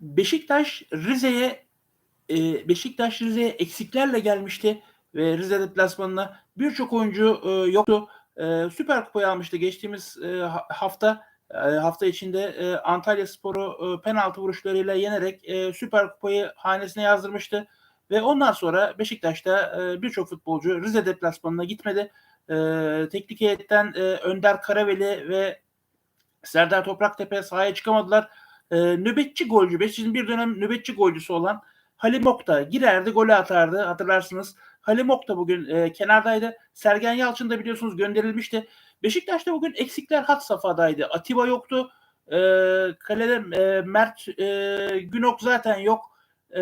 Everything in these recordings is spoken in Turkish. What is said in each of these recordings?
Beşiktaş Rize'ye e, Beşiktaş Rize'ye eksiklerle gelmişti ve Rize deplasmanına birçok oyuncu e, yoktu. E, Süper Kupayı almıştı geçtiğimiz e, ha- hafta e, hafta içinde e, Antalya Sporu e, penaltı vuruşlarıyla yenerek e, Süper Kupayı hanesine yazdırmıştı. Ve ondan sonra Beşiktaş'ta e, birçok futbolcu Rize deplasmanına gitmedi. E, teknik heyetten e, Önder Karaveli ve Serdar Topraktepe sahaya çıkamadılar. E, nöbetçi golcü, Beşiktaş'ın bir dönem nöbetçi golcüsü olan Halim Okta girerdi, golü atardı hatırlarsınız. Halim Okta bugün e, kenardaydı. Sergen Yalçın da biliyorsunuz gönderilmişti. Beşiktaş'ta bugün eksikler hat safhadaydı. Atiba yoktu. E, kalede e, Mert e, Günok zaten yok. E,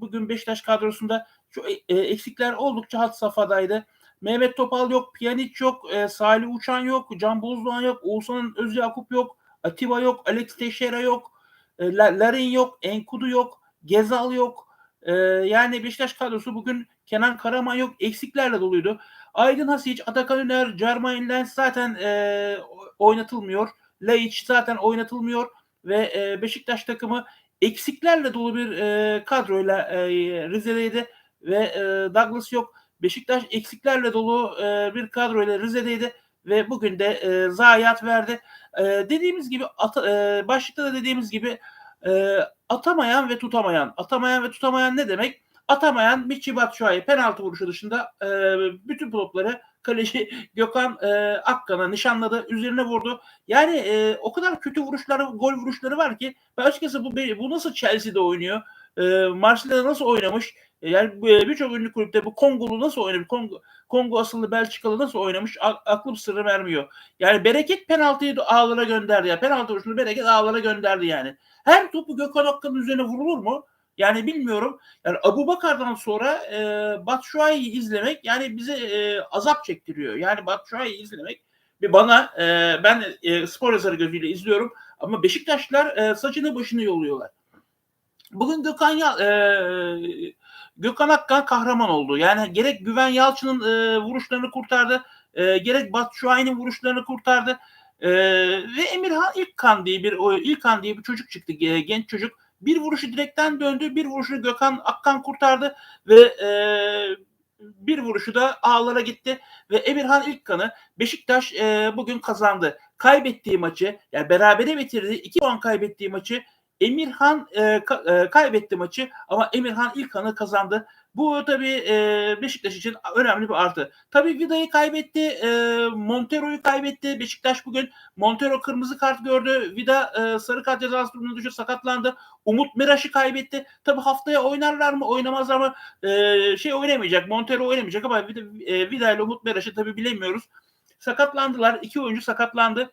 bugün Beşiktaş kadrosunda şu e, eksikler oldukça hat safhadaydı. Mehmet Topal yok, Pjanic yok, e, Salih Uçan yok, Can Bozdoğan yok, Oğuzhan Özyakup yok, Atiba yok, Alex Teixeira yok, e, La- Larin yok, Enkudu yok, Gezal yok. E, yani Beşiktaş kadrosu bugün Kenan Karaman yok, eksiklerle doluydu. Aydın Hasic, Atakan Üner, Jermaine Lens zaten e, oynatılmıyor. Laiç zaten oynatılmıyor ve e, Beşiktaş takımı eksiklerle dolu bir e, kadroyla e, Rize'deydi ve e, Douglas yok. Beşiktaş eksiklerle dolu e, bir kadroyla Rize'deydi ve bugün de e, zayiat verdi. E, dediğimiz gibi ata, e, başlıkta da dediğimiz gibi e, atamayan ve tutamayan. Atamayan ve tutamayan ne demek? Atamayan Michi Batshuayi penaltı vuruşu dışında e, bütün topları kaleci Gökhan e, Akkan'a nişanladı. Üzerine vurdu. Yani e, o kadar kötü vuruşları, gol vuruşları var ki ben açıkçası bu, bu nasıl Chelsea'de oynuyor? E, Marsilya'da nasıl oynamış? E, Yani e, birçok ünlü kulüpte bu Kongolu nasıl oynamış? Kongo, Kongo asıllı Belçikalı nasıl oynamış? A- aklım sırrı vermiyor. Yani Bereket penaltıyı ağlara gönderdi ya. Penaltı vuruşunu Bereket ağlara gönderdi yani. Her topu Gökhan Akkan'ın üzerine vurulur mu? Yani bilmiyorum. Yani Abu Bakar'dan sonra e, Batshuayi'yi izlemek yani bize e, azap çektiriyor. Yani Batshuayi'yi izlemek bir bana e, ben e, spor yazarı gözüyle izliyorum ama Beşiktaşlılar e, saçını başını yoluyorlar. Bugün Gökhan ya, e, Gökhan Akkan kahraman oldu. Yani gerek Güven Yalçın'ın e, vuruşlarını kurtardı, e, gerek Batshuayi'nin vuruşlarını kurtardı. E, ve Emirhan İlkan diye bir o İlkan diye bir çocuk çıktı, e, genç çocuk. Bir vuruşu direkten döndü, bir vuruşu Gökhan Akkan kurtardı ve e, bir vuruşu da ağlara gitti ve Emirhan İlkan'ı Beşiktaş e, bugün kazandı. Kaybettiği maçı, yani berabere bitirdi, 2 puan kaybettiği maçı Emirhan e, ka- e, kaybetti maçı ama Emirhan İlkan'ı kazandı. Bu tabii e, Beşiktaş için önemli bir artı. Tabii Vida'yı kaybetti, e, Montero'yu kaybetti. Beşiktaş bugün Montero kırmızı kart gördü. Vida e, sarı kart cezası durumunda düşüp sakatlandı. Umut Miraş'ı kaybetti. Tabii haftaya oynarlar mı oynamazlar mı e, şey oynamayacak. Montero oynamayacak ama Vida, e, Vida ile Umut Miraş'ı tabii bilemiyoruz. Sakatlandılar. İki oyuncu sakatlandı.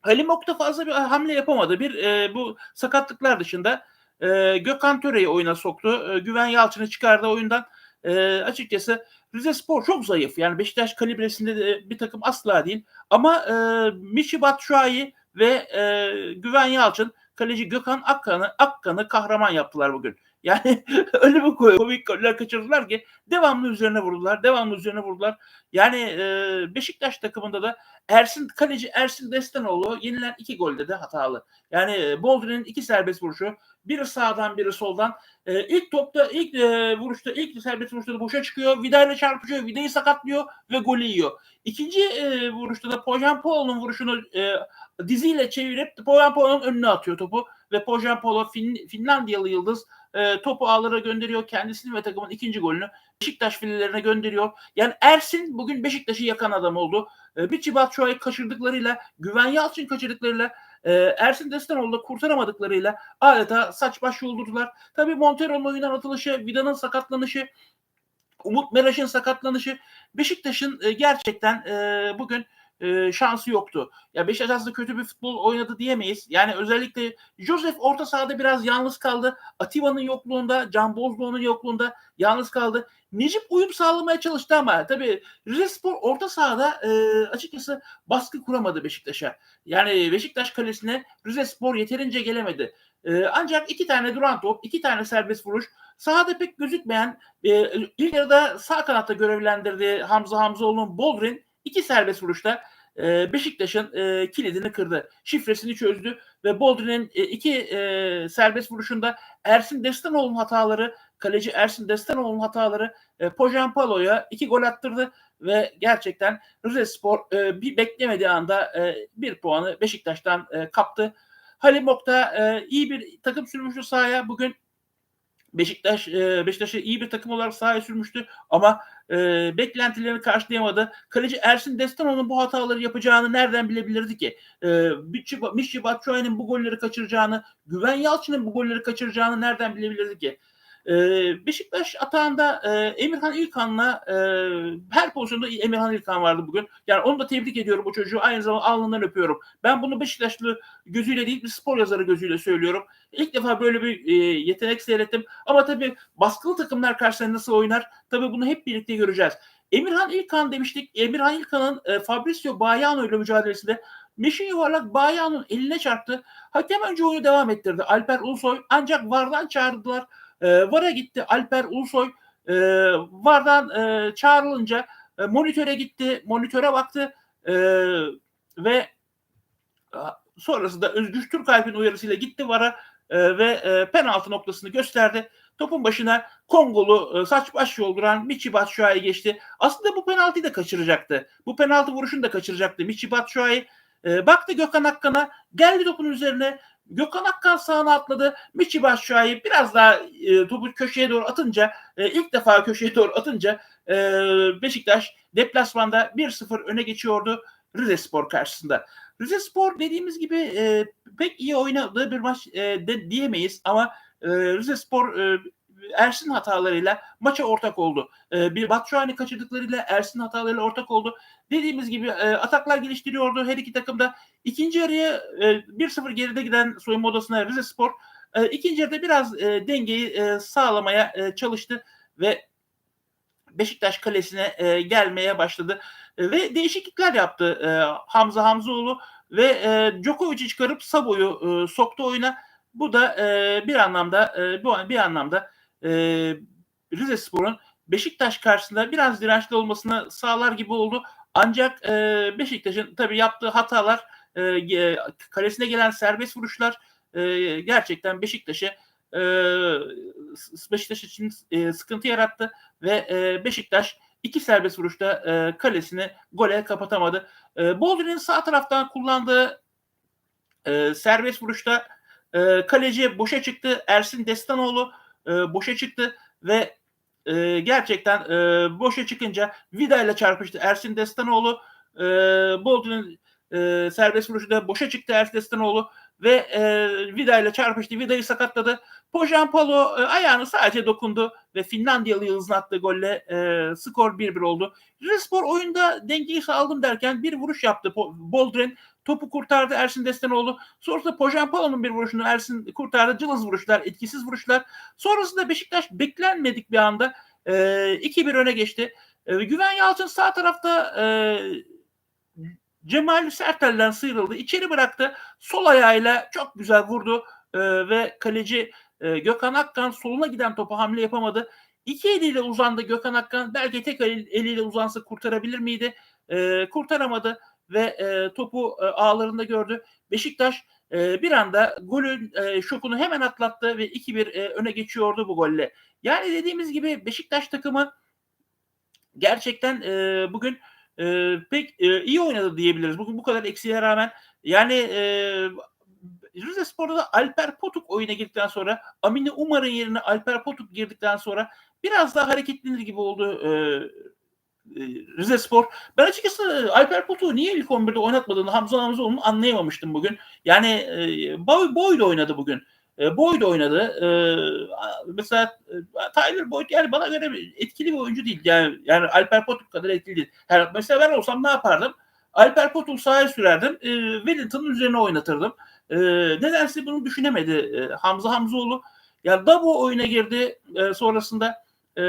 Halim Ok da fazla bir hamle yapamadı. Bir e, bu sakatlıklar dışında e, Gökhan Töre'yi oyuna soktu. E, Güven Yalçın'ı çıkardı oyundan. E, açıkçası Rize Spor çok zayıf. Yani Beşiktaş kalibresinde de bir takım asla değil. Ama e, Michi Batshuayi ve e, Güven Yalçın kaleci Gökhan Akkan'ı Akkan'ı kahraman yaptılar bugün. Yani öyle bir komik goller kaçırdılar ki devamlı üzerine vurdular. Devamlı üzerine vurdular. Yani e, Beşiktaş takımında da Ersin kaleci Ersin Destanoğlu yenilen iki golde de hatalı. Yani e, Boldrin'in iki serbest vuruşu, biri sağdan biri soldan. E, ilk topta ilk e, vuruşta ilk serbest vuruşta da boşa çıkıyor. Vida ile çarpışıyor. Vida'yı sakatlıyor ve golü yiyor. İkinci e, vuruşta da Pojanpolo'nun vuruşunu e, diziyle çevirip Pojanpolo'nun önüne atıyor topu ve Pojanpolo fin, Finlandiyalı yıldız e, topu ağlara gönderiyor. Kendisini ve takımın ikinci golünü Beşiktaş filelerine gönderiyor. Yani Ersin bugün Beşiktaş'ı yakan adam oldu. E, bir Batshuayi kaçırdıklarıyla, Güven Yalçın kaçırdıklarıyla, e, Ersin Destanoğlu da kurtaramadıklarıyla adeta saç baş yoldurdular. Tabii Montero'nun oyundan atılışı, Vida'nın sakatlanışı, Umut Meraş'ın sakatlanışı Beşiktaş'ın e, gerçekten e, bugün e, şansı yoktu. Ya Beşiktaş aslında kötü bir futbol oynadı diyemeyiz. Yani özellikle Joseph orta sahada biraz yalnız kaldı. Atiba'nın yokluğunda, Can Bozdoğan'ın yokluğunda yalnız kaldı. Necip uyum sağlamaya çalıştı ama tabii Rizespor orta sahada e, açıkçası baskı kuramadı Beşiktaş'a. Yani Beşiktaş kalesine Rizespor yeterince gelemedi. E, ancak iki tane duran top, iki tane serbest vuruş, sahada pek gözükmeyen e, ilk yarıda sağ kanatta görevlendirdiği Hamza Hamzoğlu'nun Boldrin iki serbest vuruşta e, Beşiktaş'ın e, kilidini kırdı. Şifresini çözdü ve Boldrin'in e, iki e, serbest vuruşunda Ersin Destanoğlu'nun hataları, kaleci Ersin Destanoğlu'nun hataları e, Pojampalo'ya iki gol attırdı ve gerçekten Rizespor e, bir beklemediği anda e, bir puanı Beşiktaş'tan e, kaptı. Halim Okta e, iyi bir takım sürmüştü sahaya. Bugün Beşiktaş e, Beşiktaş'ı iyi bir takım olarak sahaya sürmüştü ama e, beklentilerini karşılayamadı. Kaleci Ersin Destanoğlu'nun bu hataları yapacağını nereden bilebilirdi ki? E, Mişi Batshuayi'nin bu golleri kaçıracağını, Güven Yalçın'ın bu golleri kaçıracağını nereden bilebilirdi ki? E, Beşiktaş atağında e, Emirhan İlkan'la e, her pozisyonda Emirhan İlkan vardı bugün. Yani onu da tebrik ediyorum bu çocuğu. Aynı zamanda alnından öpüyorum. Ben bunu Beşiktaşlı gözüyle değil bir spor yazarı gözüyle söylüyorum. İlk defa böyle bir e, yetenek seyrettim. Ama tabii baskılı takımlar karşısında nasıl oynar? Tabii bunu hep birlikte göreceğiz. Emirhan İlkan demiştik. Emirhan İlkan'ın Fabrizio Bayano ile mücadelesinde Meşin yuvarlak Bayano'nun eline çarptı. Hakem önce oyunu devam ettirdi. Alper Ulusoy ancak vardan çağırdılar. E, VAR'a gitti Alper Ulusoy. E, VAR'dan e, çağrılınca e, monitöre gitti. Monitöre baktı. E, ve sonrasında Özgür Türkalp'in uyarısıyla gitti VAR'a e, ve e, penaltı noktasını gösterdi. Topun başına Kongolu e, saç baş yolduran Michi Batshuayi geçti. Aslında bu penaltıyı da kaçıracaktı. Bu penaltı vuruşunu da kaçıracaktı. Michi Batshuayi e, baktı Gökhan Akkan'a geldi topun üzerine Gökhan Akkan sağına atladı. Michi Batshuayi biraz daha e, topu köşeye doğru atınca e, ilk defa köşeye doğru atınca e, Beşiktaş deplasmanda 1-0 öne geçiyordu Rize Spor karşısında. Rize Spor dediğimiz gibi e, pek iyi oynadığı bir maç e, de diyemeyiz ama e, Rize Spor e, Ersin hatalarıyla maça ortak oldu. E, bir Batshuayi kaçırdıklarıyla Ersin hatalarıyla ortak oldu. Dediğimiz gibi e, ataklar geliştiriyordu her iki takım da. İkinci yarıya e, 1-0 geride giden soyunma odasına Rize Spor e, ikinci yarıda biraz e, dengeyi e, sağlamaya e, çalıştı ve Beşiktaş kalesine e, gelmeye başladı e, ve değişiklikler yaptı e, Hamza Hamzoğlu ve e, Djokovic'i çıkarıp Sabo'yu e, soktu oyuna. Bu da e, bir anlamda e, bu bir anlamda e, Rize Spor'un Beşiktaş karşısında biraz dirençli olmasını sağlar gibi oldu. Ancak e, Beşiktaş'ın tabii yaptığı hatalar e, kalesine gelen serbest vuruşlar e, gerçekten Beşiktaş'ı e, Beşiktaş için e, sıkıntı yarattı ve e, Beşiktaş iki serbest vuruşta e, kalesini gole kapatamadı. E, Boldrin'in sağ taraftan kullandığı e, serbest vuruşta e, kaleci boşa çıktı. Ersin Destanoğlu e, boşa çıktı ve e, gerçekten e, boşa çıkınca Vida ile çarpıştı. Ersin Destanoğlu e, Boldrin'in e, serbest vuruşu da boşa çıktı Ersin Destanoğlu ve e, Vida ile çarpıştı. Vida'yı sakatladı. Pojampalo e, ayağını sadece dokundu ve Finlandiyalı Yıldız'ın attığı golle e, skor 1-1 oldu. Rizespor oyunda dengeyi sağladım derken bir vuruş yaptı. Boldrin topu kurtardı Ersin Destanoğlu. Sonrasında Pojampalo'nun bir vuruşunu Ersin kurtardı. Cılız vuruşlar, etkisiz vuruşlar. Sonrasında Beşiktaş beklenmedik bir anda e, 2-1 öne geçti. Güven Yalçın sağ tarafta Cemal Sertel'den sıyrıldı. içeri bıraktı. Sol ayağıyla çok güzel vurdu ve kaleci Gökhan Akkan soluna giden topu hamle yapamadı. İki eliyle uzandı Gökhan Akkan. Belki tek el, eliyle uzansa kurtarabilir miydi? E, kurtaramadı ve e, topu e, ağlarında gördü. Beşiktaş e, bir anda golün e, şokunu hemen atlattı ve 2-1 e, öne geçiyordu bu golle. Yani dediğimiz gibi Beşiktaş takımı gerçekten e, bugün e, pek e, iyi oynadı diyebiliriz. Bugün bu kadar eksiğe rağmen yani e, Rize Spor'da da Alper Potuk oyuna girdikten sonra Amine Umar'ın yerine Alper Potuk girdikten sonra biraz daha hareketlenir gibi oldu e, Rize Spor. Ben açıkçası Alper Potuk'u niye ilk 11'de oynatmadığını Hamza Hamzoğlu'nu anlayamamıştım bugün. Yani e, Boy, Boy da oynadı bugün. E, Boyd oynadı. E, mesela e, Tyler Boyd yani bana göre etkili bir oyuncu değil. Yani, yani Alper Potuk kadar etkili değil. Her, mesela ben olsam ne yapardım? Alper Potuk sahaya sürerdim. E, Wellington'ın üzerine oynatırdım. E, nedense bunu düşünemedi e, Hamza Hamzoğlu. Ya yani Dabo oyuna girdi e, sonrasında e,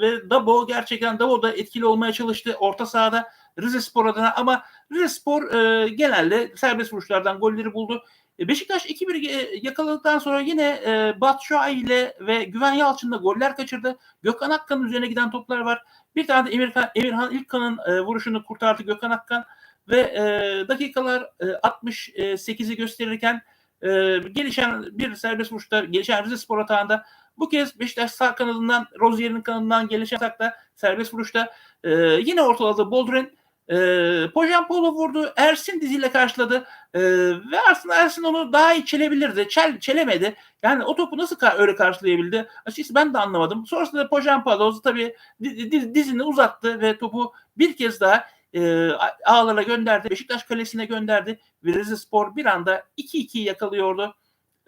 ve Dabo gerçekten Dabo da etkili olmaya çalıştı orta sahada Rize Spor adına ama Rize Spor e, genelde serbest vuruşlardan golleri buldu. E, Beşiktaş 2-1 e, yakaladıktan sonra yine e, Batshuayi ile ve Güven Yalçın'la goller kaçırdı. Gökhan Akkan'ın üzerine giden toplar var. Bir tane de Emirhan, Emirhan İlkan'ın e, vuruşunu kurtardı Gökhan Akkan. ve e, dakikalar e, 68'i gösterirken e, gelişen bir serbest vuruşta gelişen Rize Spor atağında bu kez Beşiktaş sağ kanadından Rozier'in kanadından gelişen atakta serbest vuruşta e, yine ortaladı Boldrin e, Pojampolo vurdu. Ersin diziyle karşıladı. E, ve aslında Ersin onu daha iyi çelebilirdi. Çel, çelemedi. Yani o topu nasıl ka- öyle karşılayabildi? Açıkçası ben de anlamadım. Sonrasında Pojampolo tabii diz, dizini uzattı ve topu bir kez daha e, ağlara gönderdi. Beşiktaş kalesine gönderdi. Rize Spor bir anda 2-2 yakalıyordu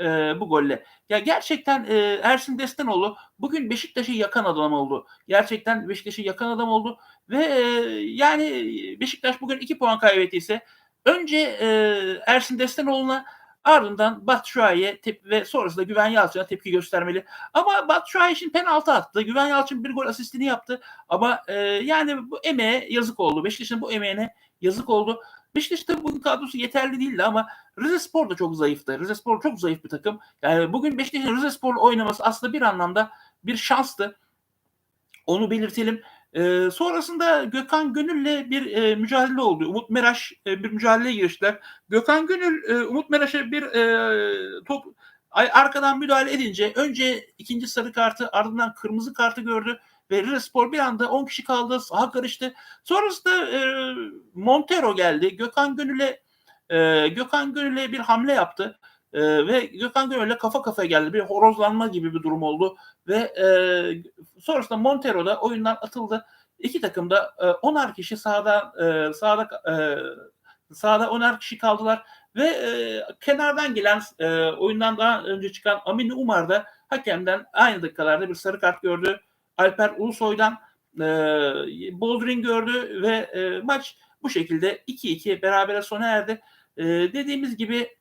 e, bu golle. Ya gerçekten e, Ersin Destanoğlu bugün Beşiktaş'ı yakan adam oldu. Gerçekten Beşiktaş'ı yakan adam oldu ve e, yani Beşiktaş bugün 2 puan kaybettiyse önce e, Ersin Destanoğlu'na ardından Batshuayi'ye ve sonrasında Güven Yalçın'a tepki göstermeli. Ama Batshuayi için penaltı attı. Güven Yalçın bir gol asistini yaptı. Ama e, yani bu emeğe yazık oldu. Beşiktaş'ın bu emeğine yazık oldu. Beşiktaş'ta bugün kadrosu yeterli değildi ama Rize Spor da çok zayıftı. Rize Spor çok zayıf bir takım. Yani bugün Beşiktaş'ın Rize Spor'la oynaması aslında bir anlamda bir şanstı. Onu belirtelim. E, sonrasında Gökhan Gönül'le bir e, mücadele oldu. Umut Meraş e, bir mücadeleye giriştiler. Gökhan Gönül e, Umut Meraş'a bir e, top arkadan müdahale edince önce ikinci sarı kartı ardından kırmızı kartı gördü ve Rize Spor bir anda 10 kişi kaldı. Saha karıştı. Sonrasında e, Montero geldi. Gökhan Gönül'e e, Gökhan Gönül'e bir hamle yaptı. E, ve Gökhan Gönül'le kafa kafaya geldi. Bir horozlanma gibi bir durum oldu. Ve e, sonrasında Montero da oyundan atıldı. İki takım da e, 10'ar kişi sahada e, sahada e, sahada 10'ar kişi kaldılar ve e, kenardan gelen e, oyundan daha önce çıkan Amin Umar da hakemden aynı dakikalarda bir sarı kart gördü. Alper Ulusoy'dan e, Boldrin gördü ve e, maç bu şekilde 2-2 berabere sona erdi. E, dediğimiz gibi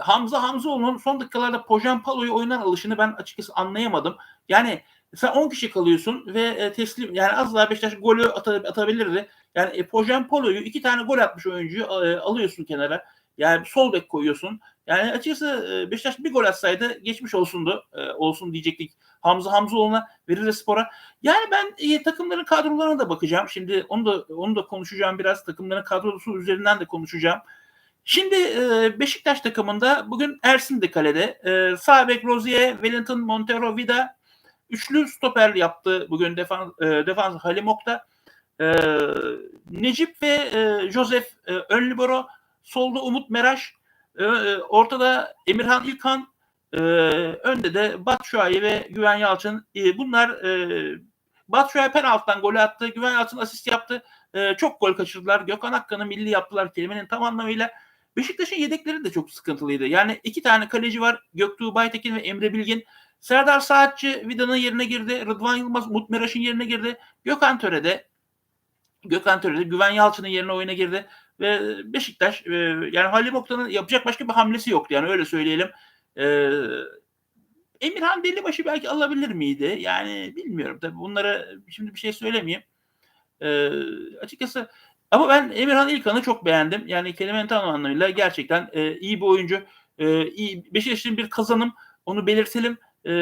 Hamza Hamzoğlu'nun son dakikalarda Pojan Palo'yu oyundan alışını ben açıkçası anlayamadım. Yani sen 10 kişi kalıyorsun ve e, teslim yani az daha Beşiktaş golü atabilirdi. Yani e, Pojan Palo'yu iki tane gol atmış oyuncuyu e, alıyorsun kenara. Yani sol bek koyuyorsun. Yani açıkçası e, Beşiktaş bir gol atsaydı geçmiş olsundu. E, olsun diyecektik Hamza Hamzoğlu'na verir Spor'a. Yani ben e, takımların kadrolarına da bakacağım. Şimdi onu da onu da konuşacağım biraz. Takımların kadrosu üzerinden de konuşacağım. Şimdi e, Beşiktaş takımında bugün Ersin de kalede. E, sağ bek Rozier, Wellington, Montero, Vida üçlü stoper yaptı bugün defans, e, defans Halim Okta. E, Necip ve e, Joseph e, ön libero, solda Umut Meraş, e, e, ortada Emirhan İlkan, e, önde de Batshuayi ve Güven Yalçın. E, bunlar e, Batshuayi penaltıdan golü attı, Güven Yalçın asist yaptı. E, çok gol kaçırdılar. Gökhan Akkan'ı milli yaptılar kelimenin tam anlamıyla. Beşiktaş'ın yedekleri de çok sıkıntılıydı. Yani iki tane kaleci var. Göktuğ Baytekin ve Emre Bilgin. Serdar Saatçi Vida'nın yerine girdi. Rıdvan Yılmaz Umut Meraş'ın yerine girdi. Gökhan Töre'de Gökhan Töre'de Güven Yalçın'ın yerine oyuna girdi. Ve Beşiktaş e, yani Halim Oktay'ın yapacak başka bir hamlesi yoktu. Yani öyle söyleyelim. E, Emirhan Delibaşı belki alabilir miydi? Yani bilmiyorum tabii bunlara şimdi bir şey söylemeyeyim. E, açıkçası ama ben Emirhan İlkan'ı çok beğendim. Yani kelimenin tam anlamıyla gerçekten e, iyi bir oyuncu. E, iyi, Beşiktaş'ın bir kazanım. Onu belirtelim. E,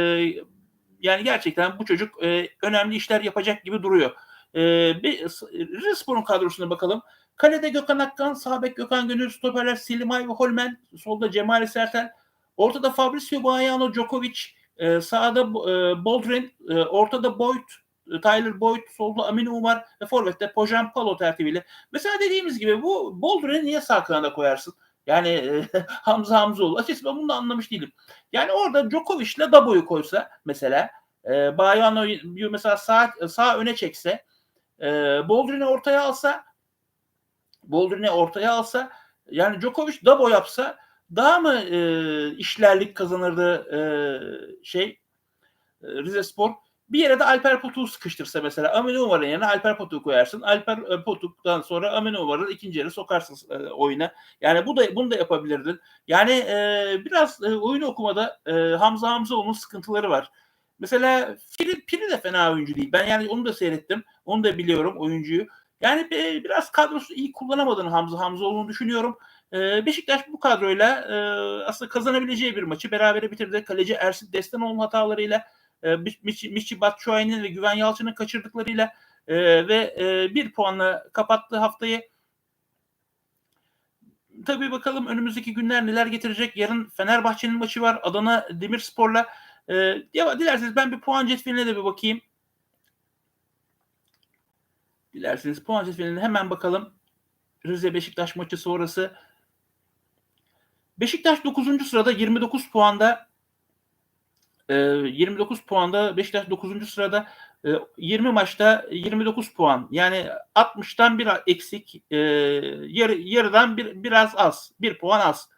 yani gerçekten bu çocuk e, önemli işler yapacak gibi duruyor. E, Rizespor'un kadrosuna bakalım. Kalede Gökhan Akkan, sağ bek Gökhan Gönül, stoperler Selimay ve Holmen, solda Cemal Sertel, ortada Fabrizio Boiano, Djokovic, e, sağda e, Boldrin, e, ortada Boyd, Tyler Boyd, solda Amin Umar ve Forvet'te Pojan Palo tertibiyle. Mesela dediğimiz gibi bu Boldrin'i niye sağ kanada koyarsın? Yani e, Hamza Hamzoğlu. Açıkçası ben bunu da anlamış değilim. Yani orada Djokovic ile Dabo'yu koysa mesela e, Bayano'yu mesela sağ, sağ öne çekse e, Boldrin'i ortaya alsa Boldrin'i ortaya alsa yani Djokovic Dabo yapsa daha mı e, işlerlik kazanırdı e, şey e, Rize Spor? Bir yere de Alper Potuk'u sıkıştırsa mesela Amin Umar'ın yerine Alper Potuk'u koyarsın. Alper e, Potuk'tan sonra Amin Umar'ı ikinci yere sokarsın e, oyuna. Yani bu da bunu da yapabilirdin. Yani e, biraz e, oyun okumada e, Hamza Hamzaoğlu'nun sıkıntıları var. Mesela Piri, Piri de fena oyuncu değil. Ben yani onu da seyrettim. Onu da biliyorum oyuncuyu. Yani e, biraz kadrosu iyi kullanamadığını Hamza Hamzaoğlu'nu düşünüyorum. E, Beşiktaş bu kadroyla e, aslında kazanabileceği bir maçı berabere bitirdi. Kaleci Ersin Destanoğlu'nun hatalarıyla e, Michi Batshuayi'nin ve Güven Yalçın'ın kaçırdıklarıyla e, ve bir puanla kapattığı haftayı tabii bakalım önümüzdeki günler neler getirecek. Yarın Fenerbahçe'nin maçı var. Adana Demirspor'la. Ya, dilerseniz ben bir puan cetveline de bir bakayım. Dilerseniz puan cetveline hemen bakalım. Rize Beşiktaş maçı sonrası. Beşiktaş 9. sırada 29 puanda. E, 29 puanda Beşiktaş 9. sırada. E, 20 maçta 29 puan. Yani 60'tan bir eksik. E, yarı, yarıdan bir, biraz az. Bir puan az.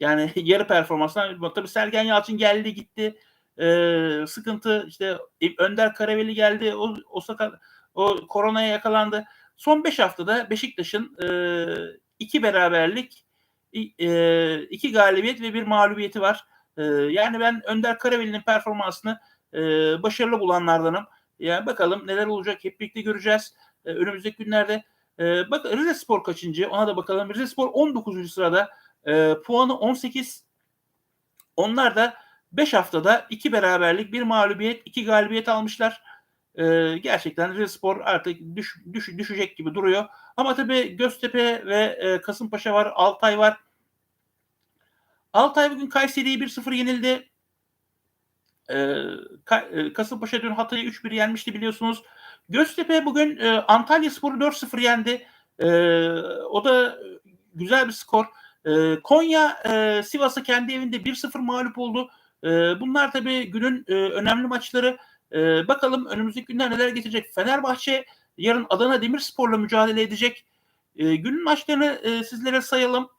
Yani yarı performanstan. Tabii Sergen Yalçın geldi gitti. E, sıkıntı işte Önder Karaveli geldi. O, o sakat o koronaya yakalandı. Son 5 haftada Beşiktaş'ın e, iki beraberlik, e, iki galibiyet ve bir mağlubiyeti var. E, yani ben Önder Karaveli'nin performansını e, başarılı bulanlardanım. Yani bakalım neler olacak hep birlikte göreceğiz. E, önümüzdeki günlerde e, bak Rize Spor kaçıncı ona da bakalım. Rize Spor 19. sırada e, puanı 18. Onlar da 5 haftada iki beraberlik, bir mağlubiyet, iki galibiyet almışlar. Ee, gerçekten Rizespor artık düş, düş, düşecek gibi duruyor. Ama tabii Göztepe ve e, Kasımpaşa var, Altay var. Altay bugün Kayseri'yi 1-0 yenildi. Ee, Kasımpaşa dün Hatay'ı 3-1 yenmişti biliyorsunuz. Göztepe bugün e, Antalya Spor'u 4-0 yendi. E, o da güzel bir skor. E, Konya e, Sivas'a kendi evinde 1-0 mağlup oldu. E, bunlar tabii günün e, önemli maçları. Ee, bakalım önümüzdeki günler neler getirecek. Fenerbahçe yarın Adana Demirspor'la mücadele edecek. Ee, günün maçlarını e, sizlere sayalım.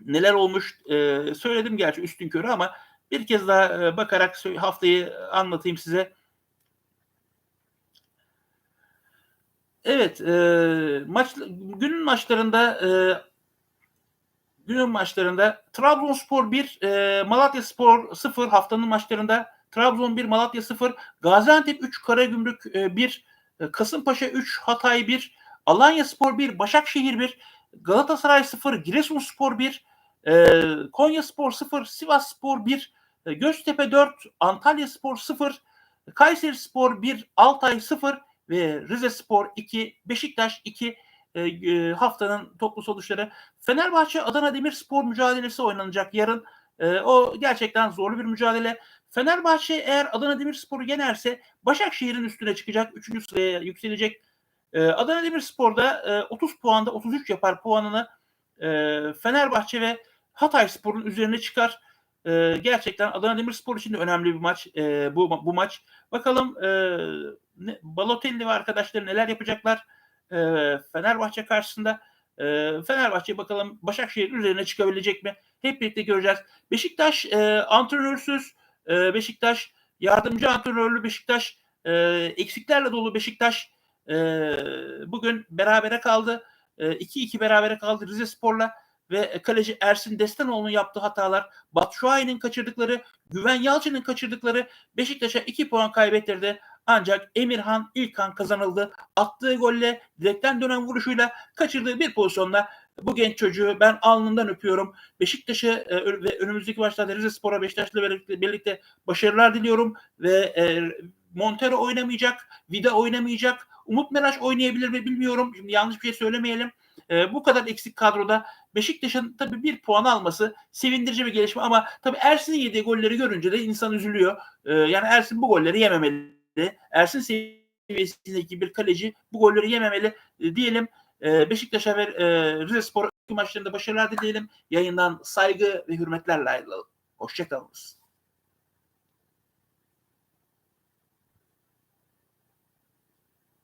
Neler olmuş e, söyledim gerçi üstün körü ama bir kez daha e, bakarak haftayı anlatayım size. Evet, e, maç günün maçlarında e, günün maçlarında Trabzonspor 1, e, Malatya Spor 0 haftanın maçlarında Trabzon 1, Malatya 0, Gaziantep 3, Karagümrük 1, e, Kasımpaşa 3, Hatay 1, Alanya Spor 1, Başakşehir 1, Galatasaray 0, Giresunspor 1, e, Konya Spor 0, Sivas Spor 1, e, Göztepe 4, Antalya Spor 0, Kayseri Spor 1, Altay 0 ve Rize Spor 2, Beşiktaş 2 haftanın toplu sonuçları. Fenerbahçe Adana Demirspor mücadelesi oynanacak yarın. o gerçekten zorlu bir mücadele. Fenerbahçe eğer Adana Demirspor'u yenerse Başakşehir'in üstüne çıkacak. 3. sıraya yükselecek. Ee, Adana Demirspor'da e, 30 puanda 33 yapar puanını e, Fenerbahçe ve Hatay Spor'un üzerine çıkar. E, gerçekten Adana Demirspor için de önemli bir maç e, bu bu maç. Bakalım e, ne, Balotelli ve arkadaşları neler yapacaklar e, Fenerbahçe karşısında. E, Fenerbahçe bakalım Başakşehir üzerine çıkabilecek mi? Hep birlikte göreceğiz. Beşiktaş e, antrenörsüz e, Beşiktaş, yardımcı antrenörlü Beşiktaş, e, eksiklerle dolu Beşiktaş e, bugün berabere kaldı. 2-2 e, berabere kaldı Rize Spor'la ve kaleci Ersin Destanoğlu'nun yaptığı hatalar, Batshuayi'nin kaçırdıkları, Güven Yalçın'ın kaçırdıkları Beşiktaş'a 2 puan kaybettirdi. Ancak Emirhan İlkan kazanıldı. Attığı golle, direkten dönen vuruşuyla kaçırdığı bir pozisyonla bu genç çocuğu ben alnından öpüyorum. Beşiktaş'ı e, ve önümüzdeki maçlarda Rize Spor'a Beşiktaş'la birlikte, birlikte başarılar diliyorum ve e, Montero oynamayacak, Vida oynamayacak, Umut Meraş oynayabilir mi bilmiyorum. Şimdi yanlış bir şey söylemeyelim. E, bu kadar eksik kadroda Beşiktaş'ın tabii bir puan alması sevindirici bir gelişme ama tabii Ersin'in yediği golleri görünce de insan üzülüyor. E, yani Ersin bu golleri yememeli. Ersin seviyesindeki bir kaleci bu golleri yememeli e, diyelim. E, Beşiktaş'a ve e, Rize Spor maçlarında başarılar dileyelim. Yayından saygı ve hürmetlerle ayrılalım. Hoşçakalınız.